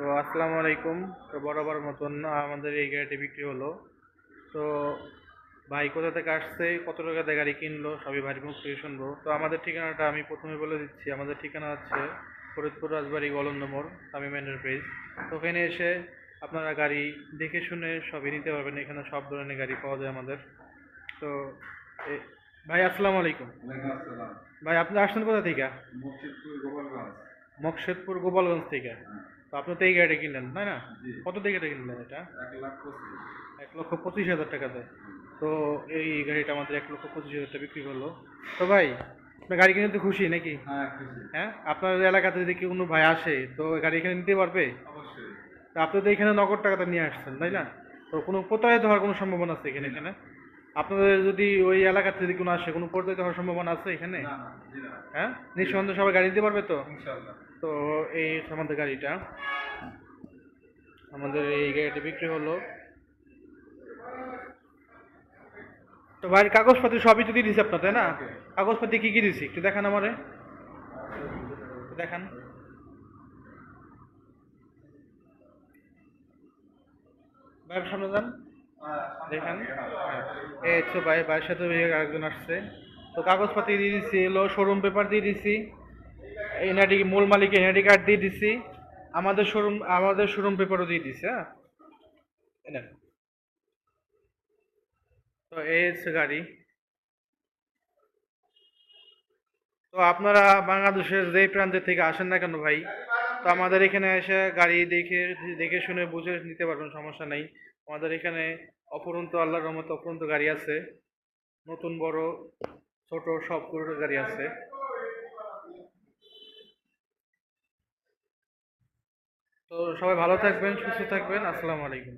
তো আসসালামু আলাইকুম। তো বরাবর মতন আমাদের এই গাড়িটি বিক্রি হলো। তো ভাই কোথা থেকে আসছে কত টাকাতে গাড়ি কিনলো সবই ভাইয়ের মুখ থেকে শুনব। তো আমাদের ঠিকানাটা আমি প্রথমে বলে দিচ্ছি। আমাদের ঠিকানা হচ্ছে ফরিদপুর রাজবাড়ি গলন্দ মোড় তামিম এন্টারপ্রাইজ তো ওখানে এসে আপনারা গাড়ি দেখে শুনে সবই নিতে পারবেন। এখানে সব ধরনের গাড়ি পাওয়া যায় আমাদের। তো ভাই আসসালামু আলাইকুম। আসসালাম। ভাই আপনি আসছেন কোথা থেকে? মকশেদপুর গোপালগঞ্জ থেকে। তো আপনি তো এই গাড়িটা কিনলেন তাই না? কত থেকে কিনলেন এটা? এক লক্ষ পঁচিশ হাজার টাকাতে। তো এই গাড়িটা আমাদের এক লক্ষ পঁচিশ হাজার টাকা বিক্রি করল। তো ভাই আপনার গাড়ি কিনে তো খুশি নাকি? হ্যাঁ হ্যাঁ? আপনার এলাকাতে যদি কোনো ভাই আসে তো গাড়ি এখানে নিতে পারবে? অবশ্যই। তো আপনি তো এখানে নগদ টাকাটা নিয়ে আসছেন তাই না? তো কোনো প্রতারিত হওয়ার কোনো সম্ভাবনা আছে এখানে এখানে? আপনাদের যদি ওই এলাকাতে যদি কোনো আসে কোনো প্রতারিত হওয়ার সম্ভাবনা আছে এখানে? না না জি না। হ্যাঁ? নিঃসন্দেহে সবাই গাড়ি দিতে পারবে তো? ইনশাআল্লাহ। তো এই আমাদের গাড়িটা আমাদের এই গাড়িটা বিক্রি হলো। তো ভাইয়ের কাগজপাতি সবই তো দিয়ে দিছি আপনার তাই না? কাগজপাতি কি কি দিছি? একটু দেখান আমারে। দেখান। ভাইয়ের সামনে যান। দেখেন। এই হচ্ছে ভাই, ভাইয়ের সাথে আরেকজন আসছে। তো কাগজপাতি দিয়ে দিছি এলো শোরুম পেপার দিয়ে দিছি। এনআইডি মূল মালিক এনআইডি কার্ড দিয়ে দিছি। আমাদের শোরুম আমাদের শোরুম পেপারও দিয়ে দিছি হ্যাঁ? এই নেন। তো এই হচ্ছে গাড়ি। তো আপনারা বাংলাদেশের যে প্রান্তে থেকে আসেন না কেন ভাই, তো আমাদের এখানে এসে গাড়ি দেখে দেখে শুনে বুঝে নিতে পারবেন, সমস্যা নেই। আমাদের এখানে অপরন্ত আল্লাহর রহমত অপরন্ত গাড়ি আছে। নতুন, বড়, ছোট সব গাড়ি আছে। তো সবাই ভালো থাকবেন, সুস্থ থাকবেন। আসসালামু আলাইকুম।